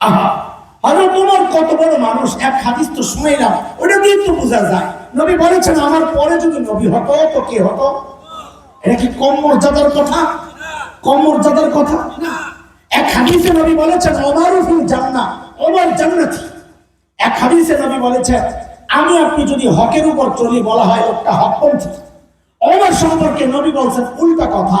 আহা, আরে তোমার কত বড় মানুষ? এক হাদিস তো শুনাইলাম। ওটা দিয়ে তো বোঝা যায়। নবী বলেছেন, আমার পরে যদি নবী হতো, তো কে হতো? এটা কি কম মর্যাদার কথা? কম মর্যাদার কথা? না এক হাদিসে নবী বলেছেন ওমারুফুল জান্নাহ। ওমর জান্নাতি। এক হাদিসে নবী বলেছেন, আমি আপনি যদি হকের উপর চলি বলা হয় লোকটা হকপন্থী। ওমর সম্পর্কে নবী বলছেন, উল্টা কথা।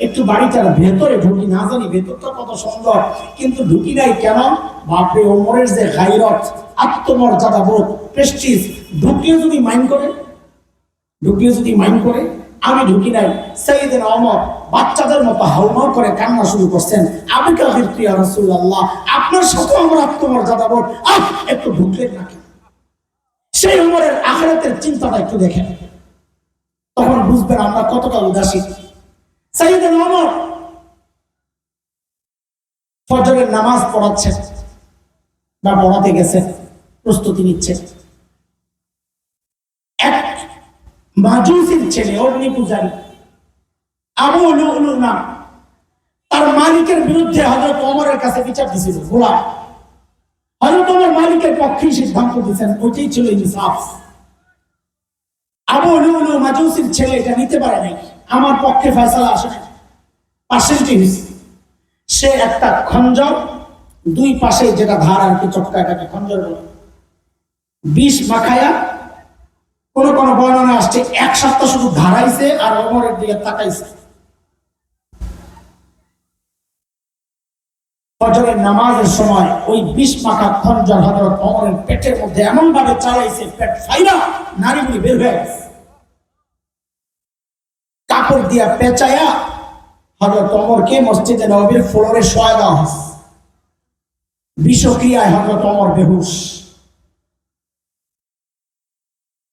একটু বাড়িটার ভেতরে ঢুকি, না জানি ভেতরটা কত সুন্দর, কিন্তু ঢুকি নাই কেন? বাপরে ওমরের যে গাইরত আত্মমর্যাদা বোধ প্রেস্টিজ ঢুকলে যদি মাইন্ড করে ঢুকলে যদি মাইন্ড করে, আমি ঢুকি নাই। সাইদিন অমর বাচ্চাদের মতো হাউমাউ করে কান্না শুরু করছেন। আমি কাহির প্রিয়া রসুল আল্লাহ আপনার সাথে আমার আত্মমর্যাদা বোধ। আহ, একটু ঢুকলেন নাকি? সেই উমরের আখরাতের চিন্তাটা একটু দেখেন। তখন বুঝবেন আমরা কতটা উদাসীন। সাইদিন অমর ফজরের নামাজ পড়াচ্ছেন বা পড়াতে গেছেন, প্রস্তুতি নিচ্ছেন। এক মাজুসির ছেলে অগ্নি পূজারী আবু লুলু নাম। তার মালিকের বিরুদ্ধে হজরত অমরের কাছে বিচার দিছিল, গোলাম। হজরত অমর মালিকের পক্ষেই সিদ্ধান্ত দিয়েছেন, ওইটাই ছিল ইনসাফ আবু লুলু মাজুসির ছেলে এটা নিতে পারে নাই। আমার পক্ষে ফয়সালা আসে পার্সেন্টেজ সে একটা খঞ্জর, দুই পাশে যেটা ধার আর কি চটকা এটাকে খঞ্জর বলে। বিষ মাখায়া কোন কোন বর্ণনা আসছে, এক সপ্তাহ শুধু ধারাইছে আর অমরের দিকে তাকাইছে। ফজরের নামাজের সময় ওই বিষ মাখা খঞ্জর হজরত অমরের পেটের মধ্যে এমন ভাবে চালাইছে, পেট ফাইনা নারীগুলি বের হয়ে গেছে। কাপড় দিয়া পেঁচায়া হজরত অমরকে মসজিদে নবীর ফ্লোরে শোয়া দেওয়া হয়েছে। বিষক্রিয়ায় হজরত অমর বেহুশ।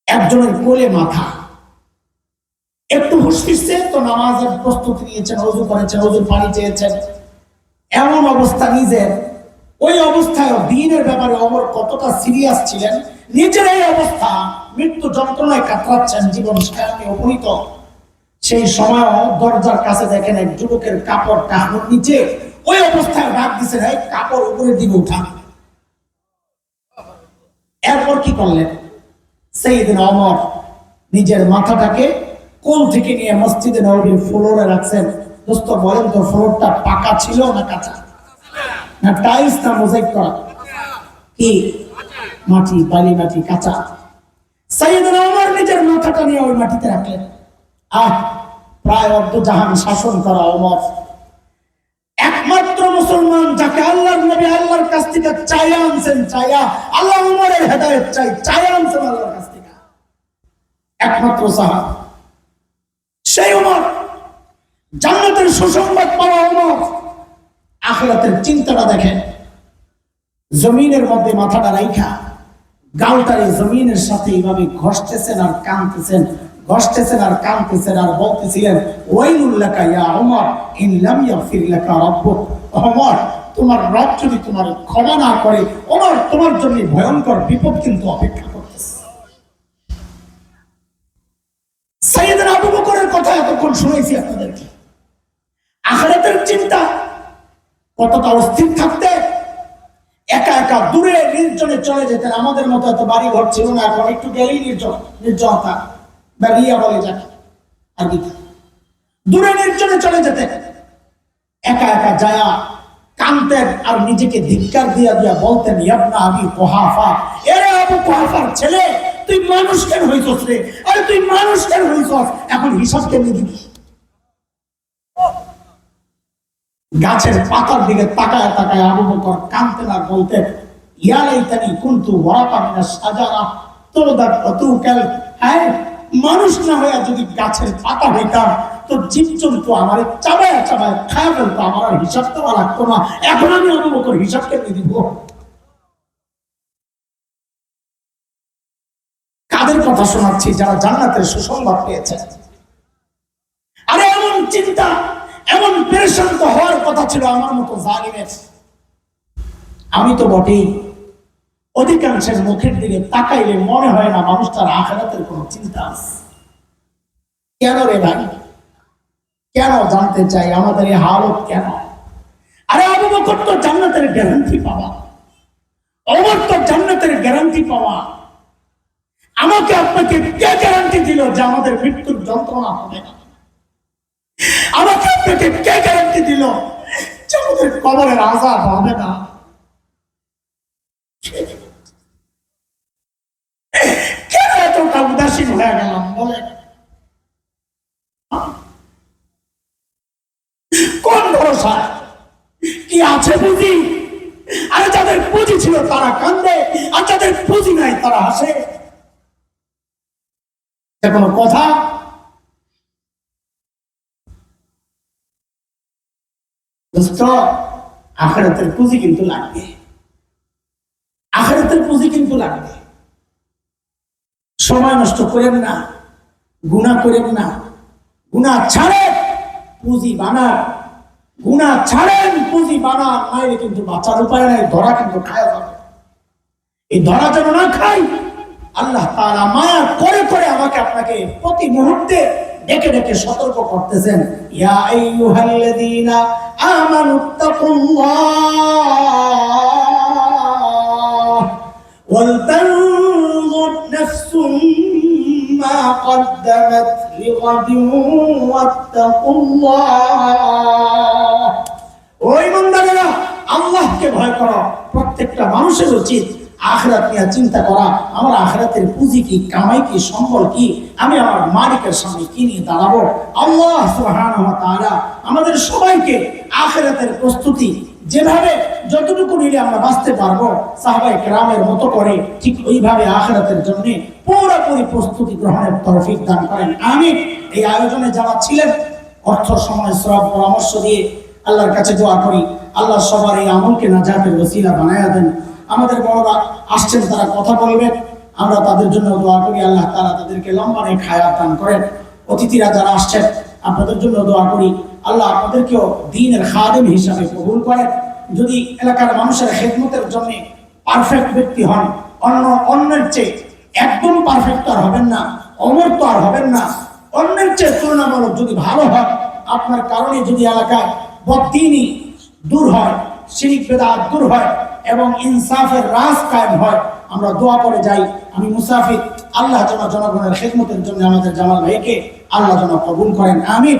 একজনের কোলে মাথা। একটু হুশ ফিরছে, তো নামাজের প্রস্তুতি নিয়েছেন অজু করেছেন অজুর পানি চেয়েছেন। এমন অবস্থা নিজের। ওই অবস্থায় দিনের ব্যাপারে অমর কতটা সিরিয়াস ছিলেন, নিজের এই অবস্থা মৃত্যু যন্ত্রণায় কাতরাচ্ছেন, জীবন সায়ামে উপনীত। সেই সময় দরজার কাছে দেখেন এক যুবকের কাপড় টাকানোর নিচে ওই অবস্থায় ডাক দিচ্ছেন এই কাপড় উপরের দিকে উঠা। এরপর কি করলেন? সেইদিন অমর নিজের মাথাটাকে কোল থেকে নিয়ে মসজিদে নবীর ফ্লোরে রাখছেন। দোস্ত, বলেন তো, ফ্লোরটা পাকা ছিল না কাঁচা? না টাইলস না মোজাইক করা? কি? মাটি, বালি মাটি কাঁচা। সাইয়েদনা ওমর নিজের মাথাটা নিয়ে ওই মাটিতে রাখলেন। আহ প্রায় অর্ধ জাহান শাসন করা অমর। একমাত্র মুসলমান যাকে নবী আল্লাহর কাছ থেকে চাইয়া আনছেন, চাইয়া আল্লাহ উমরের হেদায়েত চাই, চাইয়া আনছেন আল্লাহর কাছ থেকে। একমাত্র সাহাব। সেই উমর, জান্নাতের সুসংবাদ পাওয়া উমর। আখরাতের চিন্তাটা দেখেন, জমিনের মধ্যে মাথাটা রাইখা, গালটারে জমিনের সাথে এইভাবে ঘষতেছেন আর কানতেছেন ঘষতেছেন আর কানতেছেন আর বলতেছিলেন তোমার রব যদি তোমার ক্ষমা না করে ওমর তোমার জন্য ভয়ঙ্কর বিপদ কিন্তু অপেক্ষা করতেছে। কথা এতক্ষণ শুনেছি আপনাদেরকে। আখিরাতের চিন্তা, কতটা অস্থির থাকতে, একা একা দূরে নির্জনে চলে যেতেন। আমাদের মতো এত বাড়ি ঘর ছিল না, এখন একটু গেলেই নির্জন নির্জনতা। বা রিয়া বলে, যাকে, আর কি দূরে নির্জনে চলে যেতেন একা একা যায়া কানতেন আর নিজেকে ধিক্কার দিয়া দিয়া বলতেন ইয়াবনা আমি কোহাফা। এরে আবু কোহাফার ছেলে, তুই মানুষ কেন হইছস রে? আরে তুই মানুষ কেন হইছস? এখন হিসাব কেমনি দিবি? গাছের পাতার দিকে তাকায় তাকায় আবু বকর কানতেন আর বলতেন ইয়া লাইতানি কুনতু ওয়ারাকা মিনাস সাজারা তোরদাত অতুকাল হ্যাঁ মানুষ না হইয়া যদি গাছের পাতা হইতাম, তো জীবজন্তু আমার চাবায় চাবায় খায় ফেলতো, আমার হিসাব দেওয়া লাগতো না। এখন আমি আবু বকর হিসাব কেমনি দিব? তাদের কথা শোনাচ্ছি যারা জান্নাতের সুসংবাদ পেয়েছে? আরে এমন চিন্তা, এমন পেরেশান তো হওয়ার কথা ছিল আমার মতো জালিমের। আমি তো বটেই অধিকাংশের মুখের দিকে তাকাইলে মনে হয় না মানুষটার আখেরাতের কোনো চিন্তা আছে। কেন রে ভাই? কেন জানতে চাই? আমাদের এই হালত কেন? আরে আবু বকর তো জান্নাতের গ্যারান্টি পাওয়া। অমর তো জান্নাতের গ্যারান্টি পাওয়া। আমাকে আপনাকে কে গ্যারান্টি দিল যে আমাদের মৃত্যুর যন্ত্রণা হবে না? আমাকে আপনাকে কে গ্যারান্টি দিল যে আমাদের কবরের আজাব হবে না কেন এতটা উদাসীন হয়ে গেলাম বলে কোন ভরসা কি আছে বুঝি? আরে যাদের পুঁজি ছিল তারা কান্দে, আর যাদের পুঁজি নাই তারা হাসে। কোনো কথা? আখেরাতের পুঁজি কিন্তু লাগবে। আখেরাতের পুঁজি কিন্তু লাগবে। সময় নষ্ট করেন না গুণা করেন না। গুণা ছাড়ে, পুঁজি বানান। গুণা ছাড়েন, পুঁজি বানান নাইলে কিন্তু বাঁচার উপায় নাই, ধরা কিন্তু খায় যাবে। এই ধরা যেন না খাই, আল্লাহ তারা মায়া করে করে আমাকে আপনাকে প্রতি মুহূর্তে ডেকে ডেকে সতর্ক করতেছেন। ইয়া আইয়ুহাল্লাযীনা আমানুত্তাকুল্লাহ ওয়ালতানজুর নাফসুম মা কদ্দামাত। لغد واتقوا الله ওই মন্দারেরা আল্লাহকে ভয় করো প্রত্যেকটা মানুষের উচিত আখরাত নিয়ে চিন্তা করা আমার আখরাতের পুঁজি কি কামাই কি সম্বল কি আমি আমার মালিকের সামনে কি নিয়ে দাঁড়াবো আল্লাহ সুবহানাহু ওয়া তাআলা আমাদের সবাইকে আখরাতের প্রস্তুতি যেভাবে যতটুকু নিলে আমরা বাঁচতে পারব সাহাবাই কেরামের মতো করে ঠিক ওইভাবে আখরাতের জন্য পুরোপুরি প্রস্তুতি গ্রহণের তৌফিক দান করেন। আমি এই আয়োজনে যারা ছিলেন, অর্থ, সময়, শ্রম, পরামর্শ দিয়ে আল্লাহর কাছে দোয়া করি। আল্লাহ সবার এই আমলকে না যাতে ওসিলা বানায়া দেন। আমাদের বড়রা আসছেন, তারা কথা বলবেন। আমরা তাদের জন্য দোয়া করি। আল্লাহ তারা তাদেরকে লম্বা খায়াত দান করেন। অতিথিরা যারা আসছেন, আপনাদের জন্য দোয়া করি। আল্লাহ আপনাদেরকেও দিনের খাদেম হিসাবে কবুল করেন। যদি এলাকার মানুষের খেদমতের জন্য পারফেক্ট ব্যক্তি হন, অন্য অন্যের চেয়ে একদম পারফেক্ট আর হবেন না, অমর তো আর হবেন না। অন্যের চেয়ে তুলনামূলক যদি ভালো হয়, আপনার কারণে যদি এলাকায় বদিনী দূর হয়, শিরিক বেদাত দূর হয় এবং ইনসাফের রাজ কায়েম হয়, আমরা দোয়া করে যাই, আমি মুসাফির। আল্লাহ জনগণের খেদমতের জন্য আমাদের জামাল ভাইকে আল্লাহ যেন কবুল করেন। আমিন।